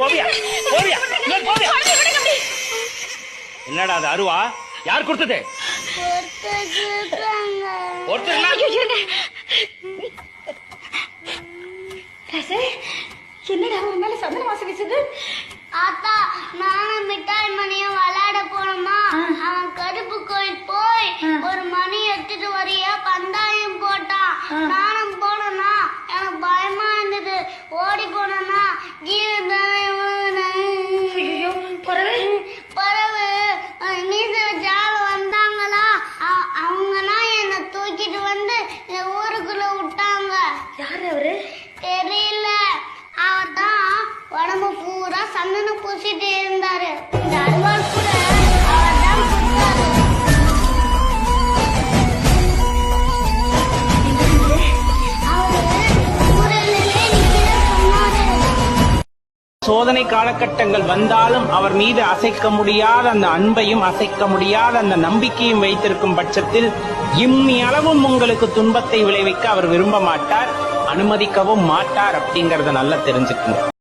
போவியா? போவியா? இங்க போவியா? என்னடா அது அருவா? யார் கொடுத்தது? ஒருத்தர் என்னடா ஒரு மேல சந்தன வாசம் வீசுது? யாரு அவரு? தெரியல. அவர் தான் உடம்பு பூரா சந்தனம் பூசிட்டு இருந்தாரு. இந்த அருவாள் கூட அவர் தான் சோதனை காலகட்டங்கள் வந்தாலும் அவர் மீது அசைக்க முடியாத அந்த அன்பையும் அசைக்க முடியாத அந்த நம்பிக்கையும் வைத்திருக்கும் பட்சத்தில் இம்மி அளவும் உங்களுக்கு துன்பத்தை விளைவிக்க அவர் விரும்ப மாட்டார். அனுமதிக்கவும் மாட்டார் அப்படிங்கறத நல்லா தெரிஞ்சுக்கணும்.